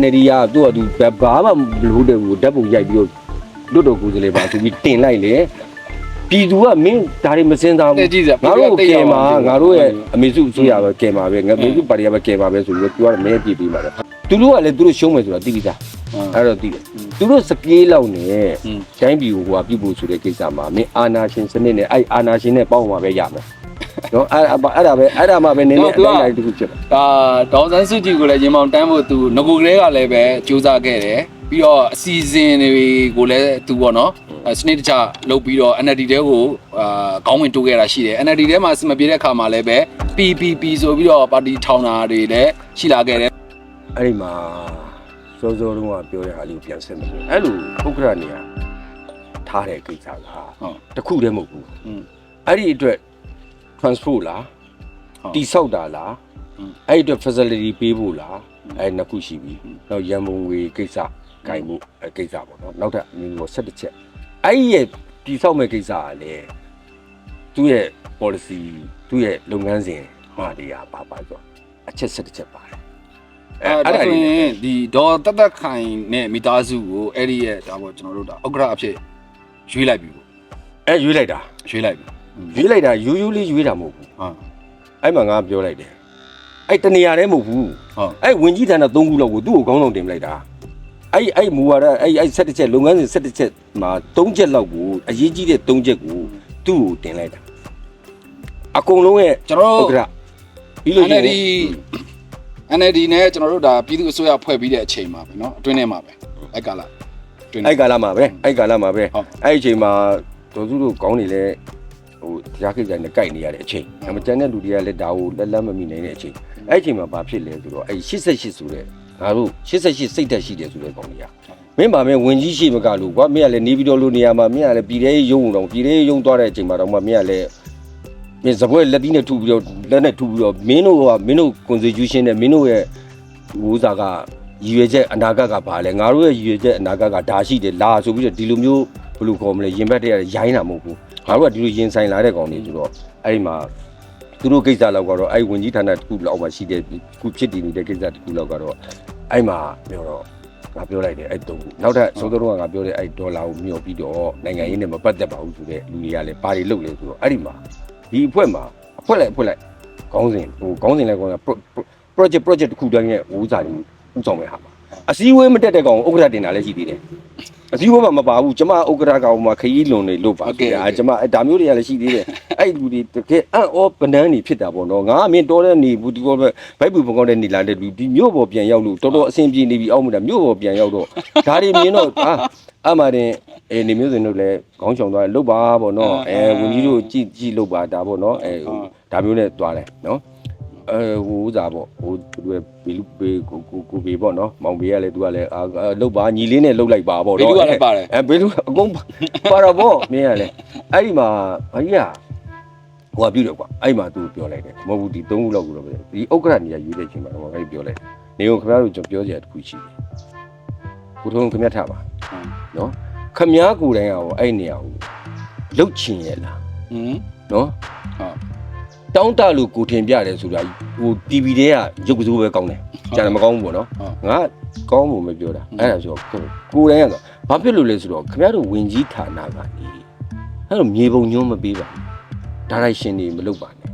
NLD ကသူ့အတူဘာမှမလို့တဲ့ဘူးဓာတ်ပုံရိုက်ပြီးတော့လွတ်တော်ကိုယ်စားလှယ်ပါဆိုပြီးတင်လိုက်လေပြည်သူကမင်းဒါတွေမစင်စားတဲ့ဘူးကြည့်စရာငါတို့တိတ်ကဲရောက်မှာအောင်ငါတို့ရဲ့အမေစုအစိုးရပဲကဲမှာပဲငါမေစုပါတီကပဲကဲမှာပဲဆိုပြီးတော့သူကမဲပြပြီးမှာလေသူတို့ကလည်းသူတို့ရှုံးမယ်ဆိုတာသိပြီးသားအဲ့တော့သိတယ်သူတို့စကေးလောက်နဲ့อืมတိုင်းပြည်ကိုဟိုကပြုဖို့ဆိုတဲ့ကိစ္စမှာမင်းအာနာရှင်စနစ်နဲ့အဲ့အာနာရှင်နဲ့ပေါင်းမှာပဲရမယ် နော်အဲ့အဲ့ဒါပဲအဲ့ဒါမှပဲနည်းနည်းအတိုင်းလိုက်တစ်ခုဖြစ်မှာဒါဒေါ်စန်းစုကြည်ကိုလည်းရင်မောင်တန်းဖို့သူငကိုကလေးကလည်းပဲစူးစမ်းခဲ့တယ်ပြီးတော့အစီအစဉ်တွေကိုလည်းသူပေါ့နော်အဲစနစ်တကျလုပ်ပြီးတော့ NLD တဲကိုအာခေါင်းဝင်တိုးခဲ့တာရှိတယ် NLD တဲမှာအစမပြေတဲ့ခါမှာလည်းပဲ PPP ဆိုပြီးတော့ပါတီထောင်တာတွေလည်းရှိလာခဲ့တယ်အဲ့ဒီမှာစောစောတုန်းကပြောတဲ့ဟာလေးကိုပြန်ဆက်မယ်အဲ့လိုဥက္ကဋ္ဌနေရာထားတဲ့ကိစ္စကဟုတ်တစ်ခုတည်းမဟုတ်ဘူးอืมအဲ့ဒီအတွက် transport လားတိဆောက်တာလားအဲ့အတွက် facility ပေးဖို့လားအဲ့နှစ်ခုရှိပြီနောက်ရန်ပုံငွေကိစ္စဂိုင်ဖို့အဲ့ကိစ္စပေါ့နော်နောက်ထပ်အမျိုးမျိုးဆက်တစ်ချက်အဲ့ရဲ့တိဆောက်မဲ့ကိစ္စကလည်းသူ့ရဲ့ policy သူ့ရဲ့လုပ်ငန်းစဉ်ဟာတရားပါပါဆိုအချက်ဆက်တစ်ချက်ပါတယ်အဲ့ဒါဆိုရင်ဒီဒေါ်တသက်ခိုင်နဲ့မိသားစုကိုအဲ့ဒီရဲ့ဒါပေါ့ကျွန်တော်တို့ဒါဥက္ကရာအဖြစ်ရွေးလိုက်ပြီပေါ့အဲ့ရွေးလိုက်တာရွေးလိုက်ပြီ ရွေးလိုက်တာယူးယူးလေးရွေးတာမဟုတ်ဘူး ဟုတ် အဲ့မှာငါပြောလိုက်တယ်အဲ့တနေရာတည်းမဟုတ်ဘူး ဟုတ် အဲ့ဝင်ကြီးဌာန၃ခုလောက်ကိုသူ့ကိုခေါင်းဆောင်တင်ပလိုက်တာအဲ့အဲ့မူဝါဒအဲ့အဲ့၁၁ချက်လုပ်ငန်းစဉ်၁၁ချက်မှာ၃ချက်လောက်ကိုအရေးကြီးတဲ့၃ချက်ကိုသူ့ကိုတင်လိုက်တာအကုန်လုံးရဲ့ ကျွန်တော် ဥ တို့ က္ကဋ္ဌပြီးလို့ရှိရင် NLD NLD နဲ့ကျွန်တော်တို့ဒါပြည်သူ့အစိုးရဖွဲ့ပြီးတဲ့အချိန်မှာပဲเนาะအတွင်းထဲမှာပဲအဲ့ကာလအတွင်းထဲ အဲ့ကာလမှာပဲအဲ့ကာလမှာပဲ ဟုတ် အဲ့ဒီအချိန်မှာဒေါ်စုတို့ကောင်းနေလဲ ဟိုတရားကိစ္စနဲ့ကြိုက်နေရတဲ့အချိန်အမကျန်တဲ့လူတွေကလည်းဒါကိုလက်လက်မမိနိုင်တဲ့အချိန်အဲ့ဒီအချိန်မှာဘာဖြစ်လဲဆိုတော့အဲ့88ဆိုတဲ့ငါတို့88စိတ်သက်ရှိတယ်ဆိုတဲ့ကောင်ကြီးကမင်းပါမင်းဝင်ကြီးရှိမကလို့ကွာမင်းကလည်းနေပြီးတော့လို့နေရာမှာမင်းကလည်းပြည်သေးရုံတော့ပြည်သေးရုံသွားတဲ့အချိန်မှာတော့မှမင်းကလည်းမင်းစပွဲလက်တီးနဲ့ထူပြီးတော့လက်နဲ့ထူပြီးတော့မင်းတို့ကမင်းတို့ constitution နဲ့မင်းတို့ရဲ့ဟိုဥစားကရည်ရွယ်ချက်အနာဂတ်ကဘာလဲငါတို့ရဲ့ရည်ရွယ်ချက်အနာဂတ်ကဒါရှိတယ်လာဆိုပြီးတော့ဒီလိုမျိုးဘယ်လိုခေါ်မလဲရင်ဘတ်တဲ့ရိုင်းတာမဟုတ်ဘူး ငါတို့ကဒီလိုရင်ဆိုင်လာတဲ့ကောင်တွေဆိုတော့အဲ့ဒီမှာသူတို့ကိစ္စလောက်ကတော့အဲ့ဝင်ကြီးဌာနတစ်ခုလောက်မှရှိတဲ့ခုဖြစ်တည်နေတဲ့ကိစ္စတစ်ခုလောက်ကတော့အဲ့မှာပြောတော့ငါပြောလိုက်တယ်အဲ့တုံးခုနောက်ထပ်သုံးသုံးတော့ငါပြောတဲ့အဲ့ဒေါ်လာကိုမျှော်ပြီးတော့နိုင်ငံရေးနဲ့မပတ်သက်ပါဘူးဆိုတဲ့လူတွေကလည်းဘာတွေလုပ်လဲဆိုတော့အဲ့ဒီမှာဒီအဖွဲ့မှာအဖွဲ့လိုက်အဖွဲ့လိုက်ခေါင်းစဉ်ဟိုခေါင်းစဉ်လိုက်ခေါင်းစဉ် project project တစ်ခုတိုင်းရဲ့ဝူးစာတွေဥဆောင်မဲ့ဟာမှာအစည်းအဝေးမတက်တဲ့ကောင်ဥက္ကဋ္ဌတင်တာလည်းရှိသေးတယ် အစည်းအဝေးမှာမပါဘူးကျမဥက္ကဋ္ဌကောင်မှာခရီးလွန်နေလို့ပါဆိုတာကျမအဲ့ဒါမျိုးတွေကလည်းရှိသေးတယ်အဲ့လူတွေတကယ်အံ့ဩပနန်းနေဖြစ်တာပေါ့နော်ငါအမင်းတော်တဲ့နေဘူးဒီကောပဲဘိုက်ပူပကောတဲ့နေလာတဲ့လူဒီမြို့ပေါ်ပြန်ရောက်လို့တော်တော်အဆင်ပြေနေပြီအောက်မှာမြို့ပေါ်ပြန်ရောက်တော့ဒါတွေမြင်တော့အာအမှတင်အဲနေမျိုးစင်တို့လည်းခေါင်းချောင်သွားတယ်လုတ်ပါပေါ့နော်အဲဝင်ကြီးတို့ကြည့်ကြည့်လုတ်ပါဒါပေါ့နော်အဲဒါမျိုးနဲ့သွားတယ်နော် အဲဟိုဥစားပေါ့ဟိုသူကဘီလူဘေကိုကိုကိုဘေပေါ့နော်မောင်ဘေကလည်းသူကလည်းအာလုတ်ပါညီလေးနဲ့လုတ်လိုက်ပါပေါ့ဘယ်နော်သူကလည်းပါတယ်အဲဘေလူအကုန်ပါတော့ပေါ့မင်းကလည်းအဲ့ဒီမှာဘာကြီးကဟိုကပြုတယ်ကွာအဲ့ဒီမှာသူပြောလိုက်တယ်မဟုတ်ဘူးဒီ၃ခုလောက်ကိုတော့ပဲဒီဥက္ကဋ္ဌနေရာရွေးတဲ့အချိန်မှာတော့ဘာကြီးပြောလိုက်နေကိုခင်ဗျားတို့ကျွန်တော်ပြောစရာတစ်ခုရှိတယ်ကိုထုံးခင်ဗျားထားပါနော်ခင်ဗျားကိုယ်တိုင်ကရောအဲ့ဒီနေရာကိုလုတ်ချင်ရဲ့လားอืมနော်ဟုတ် တောင်းတလို့ကိုထင်ပြတယ်ဆိုတာဟို TV ထဲကရုပ်ကစိုးပဲကောင်းတယ်ကျန်တယ်မကောင်းဘူးပေါ့နော်ဟုတ်ငါကောင်းဖို့မပြောတာဟုတ်အဲ့ဒါဆိုတော့ကိုယ်တိုင်ကဘာဖြစ်လို့လဲဆိုတော့ခင်ဗျားတို့ဝင်ကြီးဌာနကနေအဲ့တော့မြေပုံညွှန်းမပေးပါဘူးဒါရိုက်ရှင်တွေမလုပ်ပါနဲ့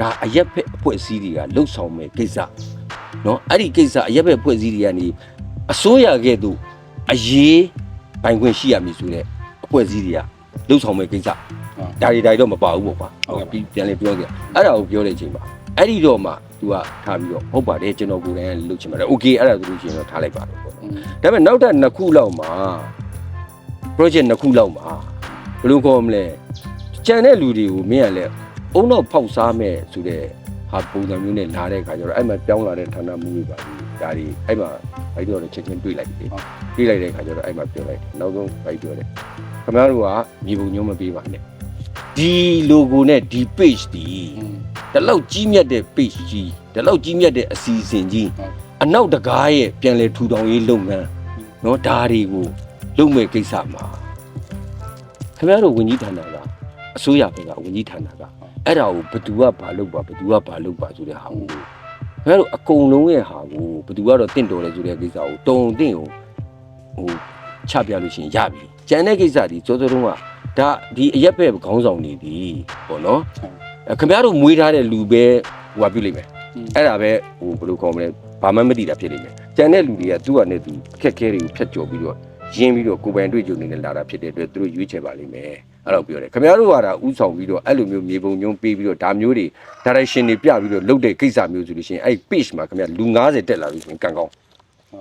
ဒါအရက်ဖက်အဖွဲ့အစည်းတွေကလှုပ်ဆောင်မဲ့ကိစ္စနော်အဲ့ဒီကိစ္စအရက်ဖက်အဖွဲ့အစည်းတွေကနေအစိုးရကဲ့သို့အရေးပိုင်ခွင့်ရှိရမည်ဆိုတဲ့အဖွဲ့အစည်းတွေကလှုပ်ဆောင်မဲ့ကိစ္စဟုတ်ဒါတွေဒါတွေတော့မပါဘူးပေါ့ကွာဟုတ်ကဲ့ ပြီးပြန်လေပြောကြအဲ့ဒါကိုပြောတဲ့အချိန်မှာအဲ့ဒီတော့မှ तू ကထားပြီးတော့ဟုတ်ပါတယ်ကျွန်တော်ကိုယ်တိုင်ကလုပ်ချင်ပါတယ် okay အဲ့ဒါဆိုလို့ရှိရင်တော့ထားလိုက်ပါတော့ပေါ့ อืม ဒါပေမဲ့နောက်ထပ်နှစ်ခုလောက်မှာ project နှစ်ခုလောက်မှာဘယ်လိုခေါ်မလဲကြံတဲ့လူတွေကိုမင်းကလည်းအုံတော့ဖောက်စားမဲ့ဆိုတဲ့ဟာပုံစံမျိုးနဲ့လာတဲ့ခါကျတော့အဲ့မှာပြောင်းလာတဲ့ဌာနမှုတွေပါဒါတွေအဲ့မှာအဲ့ဒီတော့ချက်ချင်းတွေ့လိုက်တယ်တွေ့လိုက်တဲ့ခါကျတော့အဲ့မှာပြောလိုက်တယ်နောက်ဆုံးအဲ့ပြောတယ်ခင်ဗျားတို့ကမြေပုံညုံးမပေးပါနဲ့ ဒီ logo နဲ့ဒီ page ဒီ อืม ဒီလောက်ကြီးမြတ်တဲ့ page ကြီးဒီလောက်ကြီးမြတ်တဲ့အစီအစဉ်ကြီး ဟုတ် အနောက်တကားရဲ့ပြန်လဲထူထောင်ရေးလုပ်ငန်းเนาะဒါတွေကိုလုပ်မဲ့ကိစ္စမှာခင်ဗျားတို့ဝင်ကြီးဌာနကအစိုးရဘက်ကဝင်ကြီးဌာနကအဲ့ဒါကိုဘယ်သူကဘာလုပ်ပါဘယ်သူကဘာလုပ်ပါဆိုတဲ့ဟာကို ဘယ်လိုအကုန်လုံးရဲ့ဟာကိုဘယ်သူကတော့တင့်တော်တယ်ဆိုတဲ့ကိစ္စကိုတုံတင့်ကိုဟိုချပြလို့ရှိရင်ရပြီကျန်တဲ့ကိစ္စဒီစောစောတုန်းက ဒါဒီအရက်ပဲခေါင်းဆောင်နေပြီပေါ့နော်အဲခင်ဗျားတို့မွေးထားတဲ့လူပဲဟိုကပြုလိုက်မယ်အဲ့ဒါပဲဟိုဘယ်လိုခေါ်မလဲဘာမှမသိတာဖြစ်နေမယ်ကျန်တဲ့လူတွေကသူ့ဟာနဲ့သူအခက်အခဲတွေကိုဖျက်ကျော်ပြီးတော့ရင်းပြီးတော့ကိုယ်ပိုင်တွေ့ကြုံနေနဲ့လာတာဖြစ်တဲ့အတွက်သူတို့ရွေးချယ်ပါလိမ့်မယ်အဲ့တော့ပြောတယ်ခင်ဗျားတို့ကဒါဥဆောင်ပြီးတော့အဲ့လိုမျိုးမြေပုံညုံပေးပြီးတော့ဒါမျိုးတွေ direction တွေပြပြီးတော့လုပ်တဲ့ကိစ္စမျိုးဆိုလို့ရှိရင်အဲ့ page မှာခင်ဗျာလူ90တက်လာလို့ရှိရင်ကံကောင်း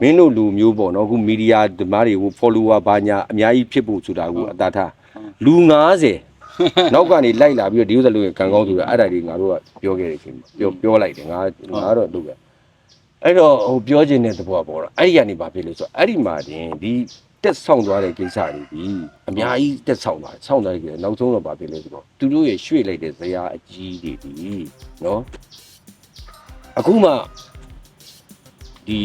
မင်းတို့လူမျိုးပေါ့နော်အခုမီဒီယာဓမ္မတွေကို follower ဘာညာအများကြီးဖြစ်ဖို့ဆိုတာကိုအတားထား လူ90နောက်ကနေလိုက်လာပြီးတော့ဒီဥစ္စာလို့ကံကောင်းဆိုတာအဲ့ဒါတွေငါတို့ကပြောခဲ့တယ်ခင်ဗျပြောပြောလိုက်တယ်ငါငါတော့လုပ်ခဲ့အဲ့တော့ဟိုပြောခြင်းတဲ့သဘောပေါ့တော့အဲ့ဒီကနေဘာဖြစ်လဲဆိုတော့အဲ့ဒီမှာတင်ဒီတက်ဆောင်သွားတဲ့ကိစ္စတွေဒီအများကြီးတက်ဆောင်သွားဆောင်းသွားတယ်နောက်ဆုံးတော့ဘာဖြစ်လဲဆိုတော့သူတို့ရဲ့ရွှေ့လိုက်တဲ့ဇရာအကြီးတွေဒီနော်အခုမှဒီ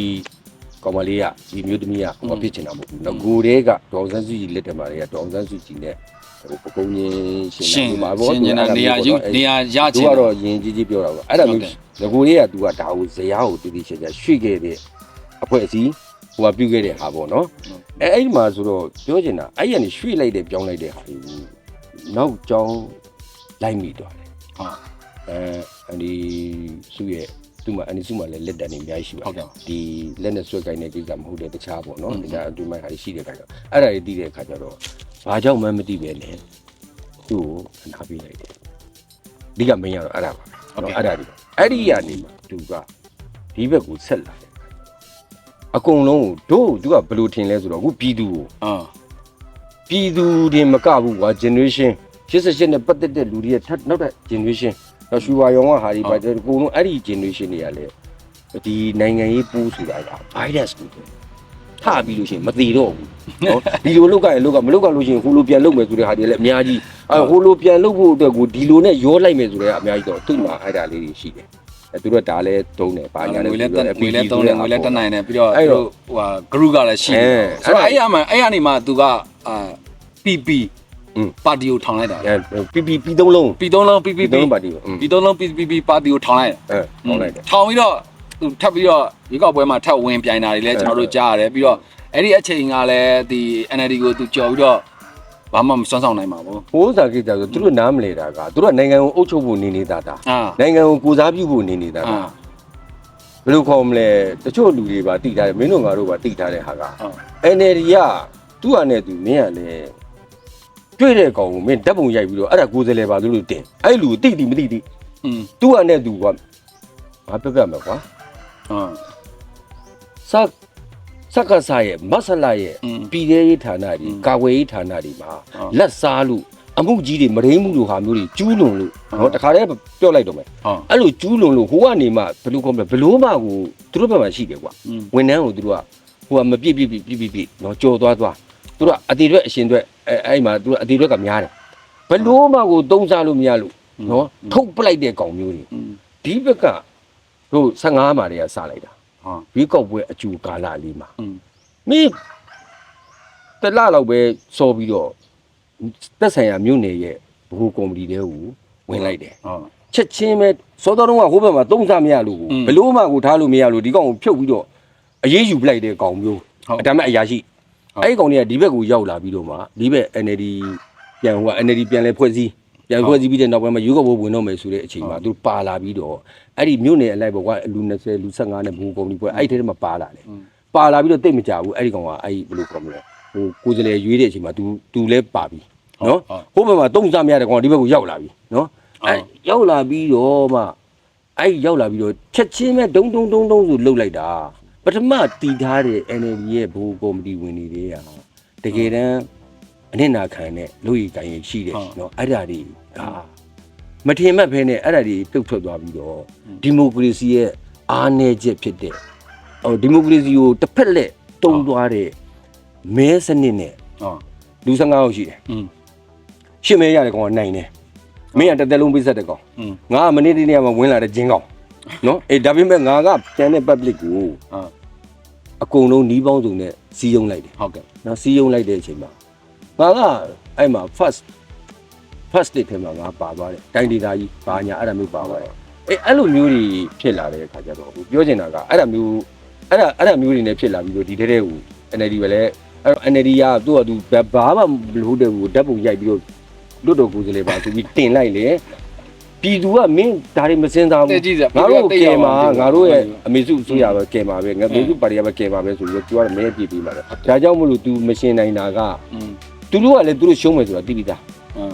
ကောင်မလေးကဒီမျိုးသမီးကဟိုဖြစ်ချင်တာမဟုတ်ဘူးနော်ကိုတဲ့ကဒေါအောင်ဆန်းစုကြည်လက်ထက်မှာတွေကဒေါအောင်ဆန်းစုကြည်နဲ့ဟိုပကုံးချင်းရှင်ရှင်မှာရှင်ကျင်တာနေရာယူနေရာရချသူင်ကတော့ယင်ကြီးကြီးပြောတာပေါ့အဲ့ဒါမျိုးဟုတ်ကဲ့ငကိုလေးက तू ကဒါကိုဇရာကိုတည်တည်ချာချာရွှေ့ခဲ့တဲ့အဖွဲ့အစည်းဟိုကပြုတ်ခဲ့တဲ့ဟာပေါ့နော်အဲအဲ့ဒီမှာဆိုတော့ပြောချင်တာအဲ့ရနေရွှေ့လိုက်တဲ့ပြောင်းလိုက်တဲ့ဟာတွေကိုနောက်ကြောင်းလိုက်မိတော့တယ်ဟုတ်အဲအဒီစုရဲ့ သူ့မှာအန်ဒီစုမှာလည်းလက်တံနေအများကြီးရှိပါဟုတ်ကဲ့ဒီလက်နဲ့ဆွဲကိုင်းတဲ့ကိစ္စမဟုတ်တဲ့တခြားပေါ့နော်อืมတခြားအတွင်းပိုင်းဟာရှိတဲ့ခါကျတော့အဲ့ဒါတွေတည်တဲ့ခါကျတော့ဘာကြောင့်မှမသိပဲနဲ့သူ့ကိုခဏပေးလိုက်တယ်ဒီကမင်းရတော့အဲ့ဒါပါပဲဟုတ်ကဲ့နော်အဲ့ဒါဒီအဲ့ဒီကနေမှသူကဒီဘက်ကိုဆက်လာတယ်အကုန်လုံးကိုတို့သူကဘယ်လိုထင်လဲဆိုတော့အခုပြည်သူကိုအာပြည်သူတွေမကဘူးကွာ generation 88နဲ့ပတ်သက်တဲ့လူတွေရဲ့ထပ် နောက်တဲ့ generation တော့ရွှေဝါရောင်ကဟာဒီပါတဲ့အကုန်လုံးအဲ့ဒီ generation တွေကလည်းဒီနိုင်ငံရေးပူးဆိုတာက virus ကိုထပြီးလို့ရှိရင်မသေးတော့ဘူးနော်ဒီလိုလောက်ကရင်လောက်ကမလောက်ကလို့ရှိရင်ဟိုလိုပြန်လုပ်မယ်ဆိုတဲ့ဟာတွေလည်းအများကြီးအဲဟိုလိုပြန်လုပ်ဖို့အတွက်ကိုဒီလိုနဲ့ရောလိုက်မယ်ဆိုတဲ့အများကြီးတော့သူ့မှာအဲ့ဒါလေးတွေရှိတယ်အဲသူတို့ကဒါလည်းတုံးတယ်ဘာညာလဲငွေလဲတက်ငွေလဲသုံးတယ်ငွေလဲတက်နိုင်တယ်ပြီးတော့အဲ့အဲ့တော့တော့ဟိုဟာ group ကလည်းရှိတယ်အဲဆိုတော့အဲ့အဲ့ရမှာအဲ့ရနေမှာသူကအာ PP อืม ပါတီကိုထောင်လိုက်တာအဲပီပီပီသုံးလုံးပီသုံးလုံး PPP ပီသုံးလုံးပါတီကိုอืมပီသုံးလုံး PPP ပါတီကိုထောင်လိုက်တာအဲထောင်းလိုက်တယ်ထောင်ပြီးတော့သူထပ်ပြီးတော့ရေကောက်ပွဲမှာထပ်ဝင်ပြိုင်တာတွေလည်းကျွန်တော်တို့ကြားရတယ်ပြီးတော့အဲ့ဒီအချိန်ကလည်းဒီ NLD ကိုသူကြော်ပြီးတော့ဘာမှမစွမ်းဆောင်နိုင်ပါဘူးဟိုးစားကိစ္စဆိုသူတို့နားမလဲတာကသူတို့ကနိုင်ငံကိုအုပ်ချုပ်ဖို့နေနေတာတာအာနိုင်ငံကိုကိုစားပြုဖို့နေနေတာအာတာဘယ်လိုခေါ်မလဲတချို့လူတွေပါတိထားတယ်မင်းတို့ငါတို့ပါတိထားတဲ့ဟာကအာ NLD ကသူ့ဟာနဲ့သူမင်းကလည်း တွေ့တဲ့ကောင်ကိုမင်းဓာတ်ပုံရိုက်ပြီးတော့အဲ့ဒါကိုယ်စလဲပါလို့လို့တင်အဲ့လူတိတိမတိတိอืมသူ့အနေနဲ့သူကငါပြပြမယ်ကွာဟာစက်စက်ကစားရဲ့မဆလာရဲ့ပြည်သေးရေးဌာနကြီးကာဝေးရေးဌာနကြီးမှာလက်စားလို့အမှုကြီးတွေမရင်းမှုလိုဟာမျိုးတွေကျူးလွန်လို့ဟောတခါတည်းပြောလိုက်တော့မယ်အဲ့လိုကျူးလွန်လို့ဟိုကနေမှဘလို့ကောဘလို့မှကိုသူတို့ဘက်မှာရှိတယ်ကွာဝန်ထမ်းကိုသူတို့ကဟိုကမပြစ်ပြစ်ပြစ်ပြစ်ပြစ်နော်ကြော်သွားသွားသူတို့ကအတေအတွက်အရှင်အတွက် အဲအဲ့မှာသူကအတီအတွက်ကများတယ်ဘလို့မှကိုသုံးစားလို့မရလို့နော်ထုတ်ပလိုက်တဲ့ကောင်မျိုးတွေဒီဘက်ကတို့15မှာတည်းကစလိုက်တာဟုတ်ရွေးကောက်ပွဲအကျူကာလလေးမှာမင်းတလလောက်ပဲစော်ပြီးတော့သက်ဆိုင်ရာမြို့နယ်ရဲ့ဘိုးကုမ္ပဏီတဲကိုဝင်လိုက်တယ်ဟုတ်ချက်ချင်းပဲစောတော်တော့ကဟိုဘက်မှာသုံးစားမရလို့ဘလို့မှကိုထားလို့မရလို့ဒီကောင်ကိုဖြုတ်ပြီးတော့အေးအေးယူပလိုက်တဲ့ကောင်မျိုးဒါပေမဲ့အရာရှိ အဲ့ဒီကောင်တွေကဒီဘက်ကိုရောက်လာပြီးတော့မှဒီဘက် NLD ပြန်ဟိုက NLD ပြန်လဲဖွဲ့စည်းပြန်ဖွဲ့စည်းပြီးတဲ့နောက်ပိုင်းမှာယူကဘဝင်တော့မယ်ဆိုတဲ့အချိန်မှာသူပါလာပြီးတော့အဲ့ဒီမြို့နယ်အလိုက်ပေါ့ကွာလူ20လူ15နဲ့ဘဟုကော်မတီဖွဲ့အဲ့ဒီထဲမှာပါလာတယ် อืม ပါလာပြီးတော့တိတ်မကြဘူးအဲ့ဒီကောင်ကအဲ့ဒီဘယ်လိုခေါ်မလဲဟိုကိုယ်စလေရွေးတဲ့အချိန်မှာ तू तू လဲပါပြီနော်ဟိုဘက်မှာတုံးစားမရတဲ့ကောင်ကဒီဘက်ကိုရောက်လာပြီနော်အဲ့ရောက်လာပြီးတော့မှအဲ့ဒီရောက်လာပြီးတော့ချက်ချင်းပဲဒုံဒုံဒုံဒုံဆိုလှုပ်လိုက်တာ ပထမတီထားတဲ့ NLD ရဲ့ဘိုးကော်မတီဝင်တွေတွေကတကယ်တမ်းအနစ်နာခံတဲ့လူကြီးကိုင်ရင်ရှိတယ်နော်အဲ့ဒါတွေကမထင်မှတ်ဖဲနဲ့အဲ့ဒါတွေပြုတ်ထွက်သွားပြီးတော့ဒီမိုကရေစီရဲ့အားနည်းချက်ဖြစ်တဲ့ ဟိုဒီမိုကရေစီကိုတစ်ဖက်လက်တုံးသွားတဲ့မဲစနစ်နဲ့ ဟာ လူ15ယောက်ရှိတယ် อืม ရှစ်မဲရတဲ့ကောင်ကနိုင်တယ်မင်းကတစ်သက်လုံးပြစ်ဆက်တဲ့ကောင် อืม ငါကမနေ့တနေ့ကမှဝင်လာတဲ့ဂျင်းကောင်နော်အေးဒါပေမဲ့ငါကပြန်တဲ့ public ကို ဟာ အကုန်လုံးနီးပေါင်းစုံနဲ့စီးယုံလိုက်တယ်ဟုတ်ကဲ့နော်စီးယုံလိုက်တဲ့အချိန်မှာငါကအဲ့မှာ first first date ထဲမှာငါပါသွားတယ်တိုင်းဒေသကြီးဘာညာအဲ့ဒါမျိုးပါသွားတယ်အေးအဲ့လိုမျိုးတွေဖြစ်လာတဲ့အခါကျတော့ဟိုပြောချင်တာကအဲ့ဒါမျိုးအဲ့ဒါအဲ့ဒါမျိုးတွေနဲ့ဖြစ်လာပြီးတော့ဒီတဲ့တဲ့ကို NLD ပဲလဲအဲ့တော့ NLD ကသူ့ဟာသူဘာမှမလို့တဲ့ကိုဓာတ်ပုံရိုက်ပြီးတော့လွတ်တော်ကိုယ်စလေပါဆိုပြီးတင်လိုက်လေ ပြည်သူကမင်းဒါတွေမစင်စားဘူးငါတို့ကဲမှာငါတို့ရဲ့အမေစုအစိုးရပဲကဲမှာပဲငါမေစုပါတီကပဲကဲမှာပဲဆိုပြီးတော့ तू ကမင်းပြည်ပြီးမှာပဲဒါကြောင့်မလို့ तू မရှင်းနိုင်တာကသူတို့ကလည်းသူတို့ရှုံးမယ်ဆိုတာသိပြီသား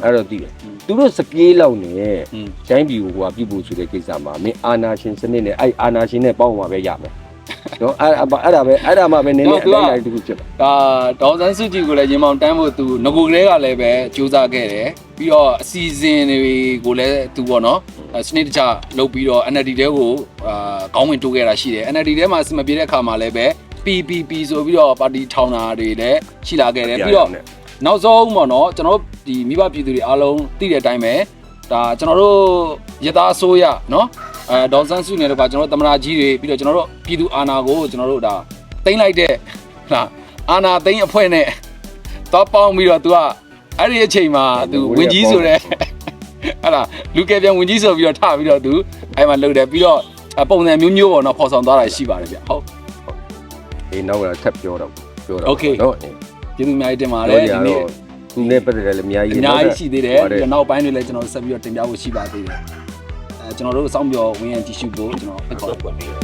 အဲ့တော့သိတယ်သူတို့စပြေးလောက်နဲ့တိုင်းပြည်ကိုကပြုတ်ဖို့ဆိုတဲ့ကိစ္စမှာမင်းအာနာရှင်စနစ်နဲ့အဲ့အာနာရှင်နဲ့ပေါင်းမှာပဲရမယ် နော်အဲ့အဲ့ဒါပဲအဲ့ဒါမှပဲနည်းနည်းအတိုင်းတိုင်းတစ်ခုဖြစ်မှာဒါဒေါ်စန်းစုကြည်ကိုလည်းရင်မောင်တန်းဖို့သူငကိုကလေးကလည်းပဲစူးစမ်းခဲ့တယ်ပြီးတော့အစီအစဉ်တွေကိုလည်းသူပေါ့နော်အဲစနစ်တကျလုပ်ပြီးတော့ NLD တဲကိုအာကောင်းဝင်တိုးခဲ့တာရှိတယ် NLD တဲမှာအစမပြေတဲ့အခါမှာလည်းပဲ PPP ဆိုပြီးတော့ပါတီထောင်တာတွေလည်းရှိလာခဲ့တယ်ပြီးတော့နောက်ဆုံးပေါ့နော်ကျွန်တော်တို့ဒီမိဘပြည်သူတွေအားလုံးသိတဲ့အတိုင်းပဲဒါကျွန်တော်တို့ရသားအစိုးရနော် အဲဒေါ်စန်းစုနေတော့ကကျွန်တော်တို့တမနာကြီးတွေပြီးတော့ကျွန်တော်တို့ပြည်သူအာဏာကိုကျွန်တော်တို့ဒါတင်လိုက်တဲ့ဟာအာဏာသိမ်းအဖွဲ့နဲ့တော့ပေါင်းပြီးတော့ तू ကအဲ့ဒီအချိန်မှာ तू ဝင်ကြီးဆိုတဲ့ဟာလားလူကယ်ပြန်ဝင်ကြီးဆိုပြီးတော့ထပြီးတော့ तू အဲ့မှာလှုပ်တယ်ပြီးတော့အဲ့ပုံစံမျိုးမျိုးပေါ့နော်ပေါ်ဆောင်သွားတာရှိပါတယ်ဗျဟုတ် အေးနောက်ကထပ်ပြောတော့ပြောတော့ Okay နော် ကျေးဇူးအများကြီးတင်ပါတ တော့ ယ် ဒီ ဒီနေ့ တော့သူနဲ့ပတ်သက်တယ်လည်းအများကြီး အများကြီးရှိသေးတယ် ဟုတ် ပြီးတော့နောက်ပိုင်းတွေလည်းကျွန်တော်တို့ဆက်ပြီးတော့တင်ပြဖို့ရှိပါသေးတယ်အဲ ကျွန်တော်တို့စောင့်ပြောဝင်ရန်ကြည့်ရှုဖို့ကျွန်တော်ဖိတ်ခေါ်ပါတယ်